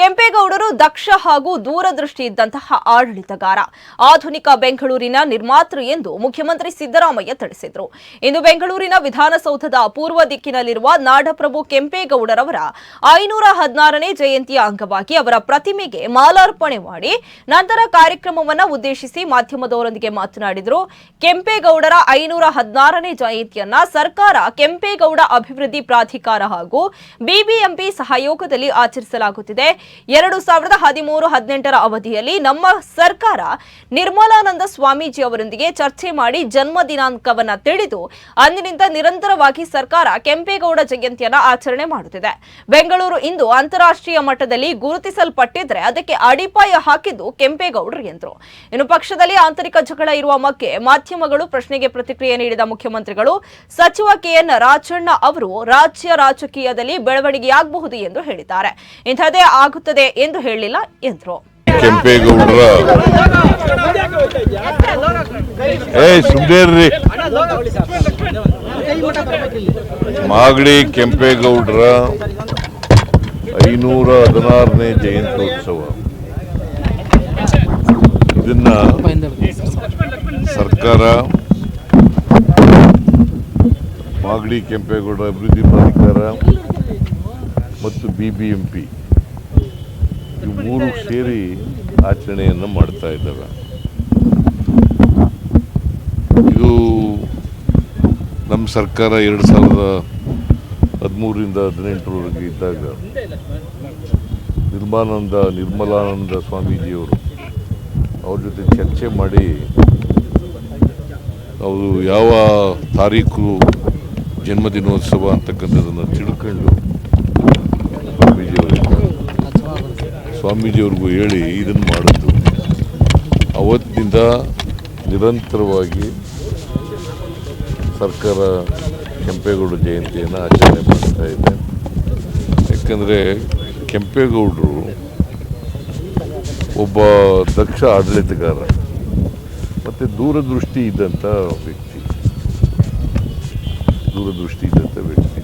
ಕೆಂಪೇಗೌಡರು ದಕ್ಷ ಹಾಗೂ ದೂರದೃಷ್ಟಿ ಇದ್ದಂತಹ ಆಡಳಿತಗಾರ. ಆಧುನಿಕ ಬೆಂಗಳೂರಿನ ನಿರ್ಮಾತೃ ಎಂದು ಮುಖ್ಯಮಂತ್ರಿ ಸಿದ್ದರಾಮಯ್ಯ ತಿಳಿಸಿದರು. ಇಂದು ಬೆಂಗಳೂರಿನ ವಿಧಾನಸೌಧದ ಪೂರ್ವ ದಿಕ್ಕಿನಲ್ಲಿರುವ ನಾಡಪ್ರಭು ಕೆಂಪೇಗೌಡರವರ ಐನೂರ ಹದಿನಾರನೇ ಜಯಂತಿಯ ಅಂಗವಾಗಿ ಅವರ ಪ್ರತಿಮೆಗೆ ಮಾಲಾರ್ಪಣೆ ಮಾಡಿ ನಂತರ ಕಾರ್ಯಕ್ರಮವನ್ನು ಉದ್ದೇಶಿಸಿ ಮಾಧ್ಯಮದವರೊಂದಿಗೆ ಮಾತನಾಡಿದರು. ಕೆಂಪೇಗೌಡರ ಐನೂರ ಹದಿನಾರನೇ ಜಯಂತಿಯನ್ನ ಸರ್ಕಾರ ಕೆಂಪೇಗೌಡ ಅಭಿವೃದ್ಧಿ ಪ್ರಾಧಿಕಾರ ಹಾಗೂ ಬಿಬಿಎಂಪಿ ಸಹಯೋಗದಲ್ಲಿ ಆಚರಿಸಲಾಗುತ್ತಿದೆ. ಎರಡು ಸಾವಿರದ ಹದಿಮೂರು ಹದಿನೆಂಟರ ಅವಧಿಯಲ್ಲಿ ನಮ್ಮ ಸರ್ಕಾರ ನಿರ್ಮಲಾನಂದ ಸ್ವಾಮೀಜಿ ಅವರೊಂದಿಗೆ ಚರ್ಚೆ ಮಾಡಿ ಜನ್ಮ ದಿನಾಂಕವನ್ನ ತಿಳಿದು ಅಂದಿನಿಂದ ನಿರಂತರವಾಗಿ ಸರ್ಕಾರ ಕೆಂಪೇಗೌಡ ಜಯಂತಿಯನ್ನ ಆಚರಣೆ ಮಾಡುತ್ತಿದೆ. ಬೆಂಗಳೂರು ಇಂದು ಅಂತಾರಾಷ್ಟ್ರೀಯ ಮಟ್ಟದಲ್ಲಿ ಗುರುತಿಸಲ್ಪಟ್ಟಿದ್ರೆ ಅದಕ್ಕೆ ಅಡಿಪಾಯ ಹಾಕಿದ್ದು ಕೆಂಪೇಗೌಡರು ಎಂದರು ಇನ್ನು ಪಕ್ಷದಲ್ಲಿ ಆಂತರಿಕ ಜಗಳ ಇರುವ ಬಗ್ಗೆ ಮಾಧ್ಯಮಗಳು ಪ್ರಶ್ನೆಗೆ ಪ್ರತಿಕ್ರಿಯೆ ನೀಡಿದ ಮುಖ್ಯಮಂತ್ರಿಗಳು, ಸಚಿವ ಕೆಎನ್ ರಾಜಣ್ಣ ಅವರು ರಾಜ್ಯ ರಾಜಕೀಯದಲ್ಲಿ ಬೆಳವಣಿಗೆಯಾಗಬಹುದು ಎಂದು ಹೇಳಿದ್ದಾರೆ. ಇಂಥದ್ದೇ ಆಗುತ್ತದೆ ಎಂದು ಹೇಳಿಲ್ಲ ಎಂದರು. ಕೆಂಪೇಗೌಡರ ಮಾಗಡಿ ಕೆಂಪೇಗೌಡರ ಐನೂರ ಹದಿನಾರನೇ ಜಯಂತ್ಯೋತ್ಸವ. ಇದನ್ನ ಸರ್ಕಾರ ಮಾಗಡಿ ಕೆಂಪೇಗೌಡ ಅಭಿವೃದ್ಧಿ ಪ್ರಾಧಿಕಾರ ಮತ್ತು ಬಿ ಬಿ ಎಂ ಪಿ ಇವು ಮೂರು ಸೇರಿ ಆಚರಣೆಯನ್ನು ಮಾಡ್ತಾ ಇದ್ದಾರೆ ಇದು ನಮ್ಮ ಸರ್ಕಾರ ಎರಡು ಸಾವಿರದ ಹದಿಮೂರರಿಂದ ಹದಿನೆಂಟರವರೆಗೆ ಇದ್ದಾಗ ನಿರ್ಮಾನಂದ ನಿರ್ಮಲಾನಂದ ಸ್ವಾಮೀಜಿಯವರು ಅವ್ರ ಜೊತೆ ಚರ್ಚೆ ಮಾಡಿ ಅವರು ಯಾವ ತಾರೀಕು ಜನ್ಮದಿನೋತ್ಸವ ಅಂತಕ್ಕಂಥದ್ದನ್ನು ತಿಳ್ಕೊಂಡು ಸ್ವಾಮೀಜಿಯವ್ರಿಗೂ ಹೇಳಿ ಇದನ್ನು ಮಾಡಿದ್ದು. ಅವತ್ತಿನಿಂದ ನಿರಂತರವಾಗಿ ಸರ್ಕಾರ ಕೆಂಪೇಗೌಡ ಜಯಂತಿಯನ್ನು ಆಚರಣೆ ಮಾಡ್ತಾ ಇದೆ. ಯಾಕಂದರೆ ಕೆಂಪೇಗೌಡರು ಒಬ್ಬ ದಕ್ಷ ಆಡಳಿತಗಾರ, ಮತ್ತು ದೂರದೃಷ್ಟಿ ಇದ್ದಂಥ ವ್ಯಕ್ತಿ, ದೂರದೃಷ್ಟಿ ಇದ್ದಂಥ ವ್ಯಕ್ತಿ.